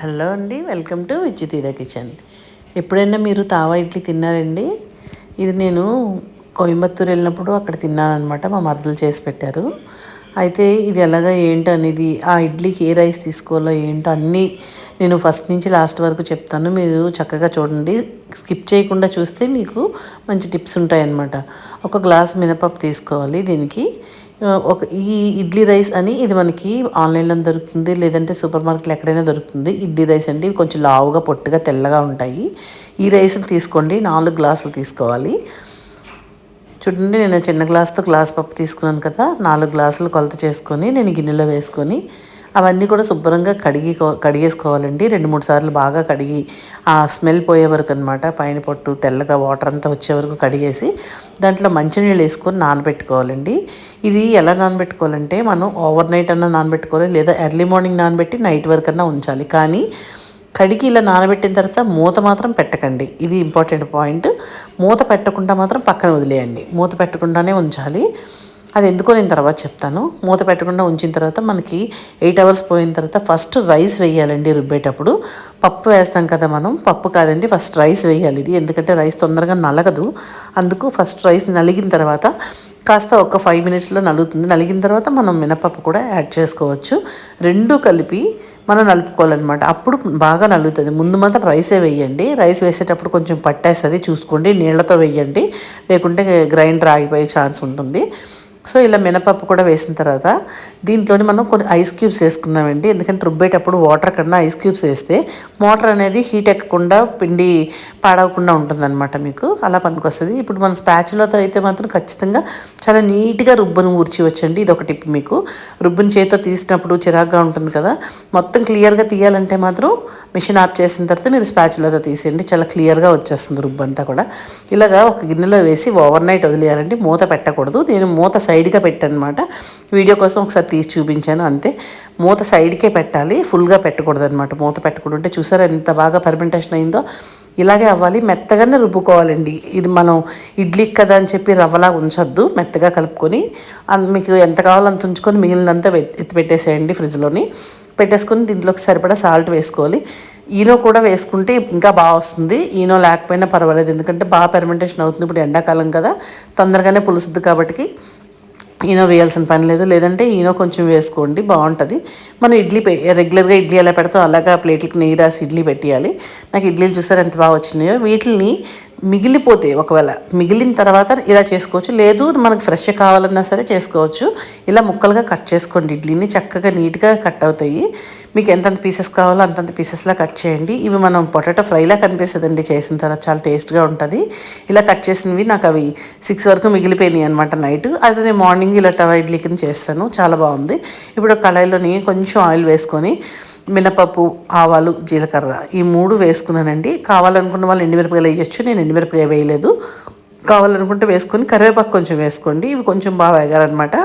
Hello అండి welcome to విచ్చుతీడ kitchen. ఎప్పుడైనా మీరు తావా ఇడ్లీ తిన్నారండి? ఇది నేను కోయంబత్తూరు వెళ్ళినప్పుడు అక్కడ తిన్నానమాట మా మరదలు చేసి పెట్టారు. అయితే ఇది ఎలాగా ఏంటో అనేది ఆ ఇడ్లీకి ఏ రైస్ తీసుకోవాలో ఏంటో అన్నీ నేను ఫస్ట్ నుంచి లాస్ట్ వరకు చెప్తాను. మీరు చక్కగా చూడండి. స్కిప్ చేయకుండా చూస్తే మీకు మంచి టిప్స్ ఉంటాయన్నమాట. ఒక గ్లాస్ మినపప్పు తీసుకోవాలి దీనికి. ఒక ఈ ఇడ్లీ రైస్ అని ఇది మనకి ఆన్లైన్లో దొరుకుతుంది లేదంటే సూపర్ మార్కెట్లో ఎక్కడైనా దొరుకుతుంది. ఇడ్లీ రైస్ అంటే కొంచెం లావుగా పొట్టుగా తెల్లగా ఉంటాయి. ఈ రైస్ని తీసుకోండి నాలుగు గ్లాసులు తీసుకోవాలి. చూడండి నేను చిన్న గ్లాస్తో గ్లాస్ పప్పు తీసుకున్నాను కదా నాలుగు గ్లాసులు కొలత చేసుకొని నేను గిన్నెలో వేసుకొని అవన్నీ కూడా శుభ్రంగా కడిగి కడిగేసుకోవాలండి. రెండు మూడు సార్లు బాగా కడిగి ఆ స్మెల్ పోయే వరకు అనమాట పైన పొట్టు తెల్లగా వాటర్ అంతా వచ్చే వరకు కడిగేసి దాంట్లో మంచినీళ్ళు వేసుకొని నానబెట్టుకోవాలండి. ఇది ఎలా నానబెట్టుకోవాలంటే మనం ఓవర్ నైట్ అన్నా నానబెట్టుకోవాలి లేదా ఎర్లీ మార్నింగ్ నానబెట్టి నైట్ వరకు అన్నా ఉంచాలి. కానీ కడిగి ఇలా నానబెట్టిన తర్వాత మూత మాత్రం పెట్టకండి. ఇది ఇంపార్టెంట్ పాయింట్. మూత పెట్టకుండా మాత్రం పక్కన వదిలేయండి. మూత పెట్టకుండానే ఉంచాలి. అది ఎందుకో నేను తర్వాత చెప్తాను. మూత పెట్టకుండా ఉంచిన తర్వాత మనకి ఎయిట్ అవర్స్ పోయిన తర్వాత ఫస్ట్ రైస్ వేయాలండి రుబ్బేటప్పుడు. పప్పు వేస్తాం కదా మనం పప్పు కాదండి ఫస్ట్ రైస్ వేయాలి ఇది. ఎందుకంటే రైస్ తొందరగా నలగదు. అందుకు ఫస్ట్ రైస్ నలిగిన తర్వాత కాస్త ఒక ఫైవ్ మినిట్స్లో నలుగుతుంది. నలిగిన తర్వాత మనం మినపప్పు కూడా యాడ్ చేసుకోవచ్చు. రెండు కలిపి మనం నలుపుకోవాలన్నమాట. అప్పుడు బాగా నలుగుతుంది. ముందు మాత్రం రైసే వేయండి. రైస్ వేసేటప్పుడు కొంచెం పట్టేస్తుంది. చూసుకోండి. నీళ్ళతో వేయండి. లేకుంటే గ్రైండర్ ఆగిపోయే ఛాన్స్ ఉంటుంది. సో ఇలా మినపప్పు కూడా వేసిన తర్వాత దీంట్లోని మనం కొన్ని ఐస్ క్యూబ్స్ వేసుకుందామండి. ఎందుకంటే రుబ్బేటప్పుడు వాటర్ కన్నా ఐస్ క్యూబ్స్ వేస్తే మోటార్ అనేది హీట్ ఎక్కకుండా పిండి పాడవకుండా ఉంటుందన్నమాట మీకు. అలా పనికొస్తుంది. ఇప్పుడు మన స్పాచులతో అయితే మాత్రం ఖచ్చితంగా చాలా నీట్గా రుబ్బును ఊర్చివచ్చండి. ఇది ఒక టిప్ మీకు. రుబ్బుని చేతితో తీసినప్పుడు చిరాగ్గా ఉంటుంది కదా. మొత్తం క్లియర్గా తీయాలంటే మాత్రం మిషన్ ఆఫ్ చేసిన తర్వాత మీరు స్పాచులతో తీసేయండి. చాలా క్లియర్గా వచ్చేస్తుంది రుబ్బు అంతా కూడా. ఇలాగా ఒక గిన్నెలో వేసి ఓవర్ నైట్ వదిలేయాలండి. మూత పెట్టకూడదు. నేను మూత సైడ్ సైడ్గా పెట్టనమాట. వీడియో కోసం ఒకసారి తీసి చూపించాను అంతే. మూత సైడ్కే పెట్టాలి ఫుల్గా పెట్టకూడదు అనమాట మూత పెట్టకూడదు అంటే చూసారా ఎంత బాగా పర్మెంటేషన్ అయిందో? ఇలాగే అవ్వాలి మెత్తగానే రుబ్బుకోవాలండి. ఇది మనం ఇడ్లీకి కదా అని చెప్పి రవ్వలా ఉంచొద్దు మెత్తగా కలుపుకొని. మీకు ఎంత కావాలో అంత ఉంచుకొని మిగిలినంతా ఎత్తి పెట్టేసేయండి ఫ్రిడ్జ్లోని. పెట్టేసుకొని దీంట్లోకి సరిపడా సాల్ట్ వేసుకోవాలి. ఈనో కూడా వేసుకుంటే ఇంకా బాగా వస్తుంది. ఈనో లేకపోయినా పర్వాలేదు ఎందుకంటే బాగా పెర్మెంటేషన్ అవుతుంది ఇప్పుడు ఎండాకాలం కదా. తొందరగానే పులుసుద్ది కాబట్టి ఈనో వేయాల్సిన పని లేదు. లేదంటే ఈనో కొంచెం వేసుకోండి బాగుంటుంది. మనం ఇడ్లీ పె- రెగ్యులర్గా ఇడ్లీ ఎలా పెడతాం అలాగా ప్లేట్లకి నెయ్యి రాసి ఇడ్లీ పెట్టేయాలి. నాకు ఇడ్లీలు చూసారు ఎంత బాగా వచ్చినాయో? వీటిని మిగిలిపోతే ఒకవేళ మిగిలిన తర్వాత ఇలా చేసుకోవచ్చు. లేదు మనకు ఫ్రెష్ కావాలన్నా సరే చేసుకోవచ్చు. ఇలా ముక్కలుగా కట్ చేసుకోండి. ఇడ్లీని చక్కగా నీట్గా కట్ అవుతాయి. మీకు ఎంతంత పీసెస్ కావాలో అంతంత పీసెస్లా కట్ చేయండి. ఇవి మనం పొటాటో ఫ్రైలా కనిపిస్తుందండి. చేసిన తర్వాత చాలా టేస్ట్గా ఉంటుంది. ఇలా కట్ చేసినవి నాకు అవి సిక్స్ వరకు మిగిలిపోయినాయి అనమాట నైట్ అది నేను మార్నింగ్ ఇలా టవా ఇడ్లీ కింద చేస్తాను. చాలా బాగుంది. ఇప్పుడు కళాయిలోని కొంచెం ఆయిల్ వేసుకొని మినపప్పు ఆవాలు జీలకర్ర ఈ మూడు వేసుకున్నానండి. కావాలనుకున్న వాళ్ళు ఎండుమిరపకాయలు వేయచ్చు. నేను ఎండుమిరపకాయ వేయలేదు. కావాలనుకుంటే వేసుకొని కరివేపాకు కొంచెం వేసుకోండి. ఇవి కొంచెం బాగా వేగాలన్నమాట.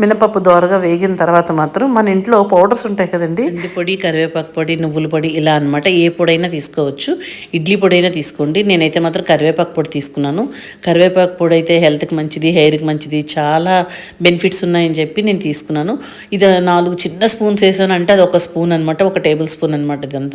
మినపప్పు దోరగా వేగిన తర్వాత మాత్రం మన ఇంట్లో పౌడర్స్ ఉంటాయి కదండి. ఇంటి పొడి కరివేపాకు పొడి నువ్వుల పొడి ఇలా అనమాట ఏ పొడైనా తీసుకోవచ్చు. ఇడ్లీ పొడి అయినా తీసుకోండి. నేనైతే మాత్రం కరివేపాకు పొడి తీసుకున్నాను. కరివేపాకు పొడి అయితే హెల్త్కి మంచిది హెయిర్కి మంచిది. చాలా బెనిఫిట్స్ ఉన్నాయని చెప్పి నేను తీసుకున్నాను. ఇది నాలుగు చిన్న స్పూన్స్ వేసాను అంటే అది ఒక స్పూన్ అనమాట ఒక టేబుల్ స్పూన్ అనమాట ఇదంతా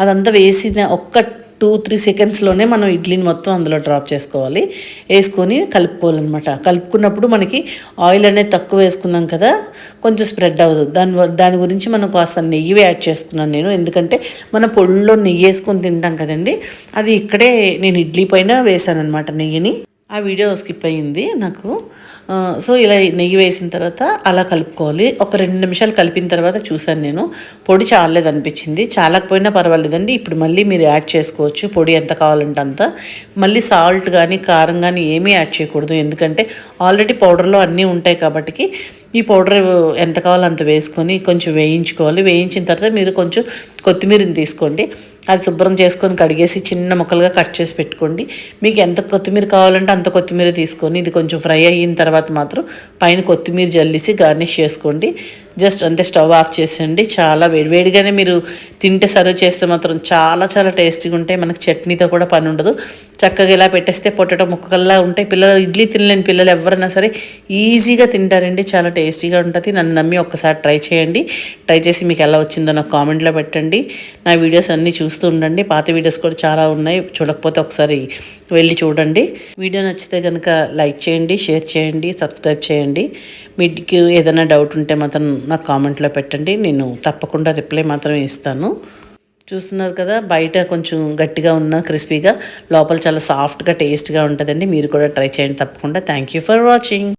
అదంతా వేసిన ఒక్క టూ త్రీ సెకండ్స్లోనే మనం ఇడ్లీని మొత్తం అందులో డ్రాప్ చేసుకోవాలి. వేసుకొని కలుపుకోవాలన్నమాట. కలుపుకున్నప్పుడు మనకి ఆయిల్ అనేది తక్కువ వేసుకున్నాం కదా కొంచెం స్ప్రెడ్ అవ్వదు. దాని వ- దాని గురించి మనం కాస్త నెయ్యి యాడ్ చేసుకున్నాను నేను. ఎందుకంటే మన పొడిలో నెయ్యి వేసుకొని తింటాం కదండి అది ఇక్కడే నేను ఇడ్లీ పైన వేసాను అనమాట నెయ్యిని. ఆ వీడియో స్కిప్ అయ్యింది నాకు. సో ఇలా నెయ్యి వేసిన తర్వాత అలా కలుపుకోవాలి. ఒక రెండు నిమిషాలు కలిపిన తర్వాత చూసాను నేను. పొడి చాలలేదు అనిపించింది. చాలకపోయినా పర్వాలేదండి. ఇప్పుడు మళ్ళీ మీరు యాడ్ చేసుకోవచ్చు. పొడి ఎంత కావాలంటే అంత. మళ్ళీ సాల్ట్ కానీ కారం కానీ ఏమీ యాడ్ చేయకూడదు. ఎందుకంటే ఆల్రెడీ పౌడర్లో అన్నీ ఉంటాయి కాబట్టి ఈ పౌడర్ ఎంత కావాలో అంత వేసుకొని కొంచెం వేయించుకోవాలి. వేయించిన తర్వాత మీరు కొంచెం కొత్తిమీరని తీసుకోండి. అది శుభ్రం చేసుకొని కడిగేసి చిన్న ముక్కలుగా కట్ చేసి పెట్టుకోండి. మీకు ఎంత కొత్తిమీర కావాలంటే అంత కొత్తిమీర తీసుకొని ఇది కొంచెం ఫ్రై అయిన తర్వాత మాత్రం పైన కొత్తిమీర జల్లిసి గార్నిష్ చేసుకోండి. జస్ట్ అంతే స్టవ్ ఆఫ్ చేసేయండి. చాలా వేడివేడిగానే మీరు తింటే సర్వ్ చేస్తే మాత్రం చాలా చాలా టేస్టీగా ఉంటాయి. మనకి చట్నీతో కూడా పని ఉండదు. చక్కగా ఇలా పెట్టేస్తే పొటాటో ముక్కల్లా ఉంటాయి. పిల్లలు ఇడ్లీ తినలేని పిల్లలు ఎవరైనా సరే ఈజీగా తింటారండి. చాలా టేస్టీగా ఉంటుంది. నన్ను నమ్మి ఒక్కసారి ట్రై చేయండి. ట్రై చేసి మీకు ఎలా వచ్చిందో నాకు కామెంట్లో పెట్టండి. నా వీడియోస్ అన్నీ చూస్తూ ఉండండి. పాత వీడియోస్ కూడా చాలా ఉన్నాయి. చూడకపోతే ఒకసారి వెళ్ళి చూడండి. వీడియో నచ్చితే కనుక లైక్ చేయండి షేర్ చేయండి సబ్స్క్రైబ్ చేయండి. మీకు ఏదైనా డౌట్ ఉంటే మాత్రం నాకు కామెంట్లో పెట్టండి. నేను తప్పకుండా రిప్లై మాత్రమే ఇస్తాను. చూస్తున్నారు కదా బయట కొంచెం గట్టిగా ఉన్న క్రిస్పీగా. లోపల చాలా సాఫ్ట్గా టేస్ట్గా ఉంటుందండి. మీరు కూడా ట్రై చేయండి తప్పకుండా. Thank you for watching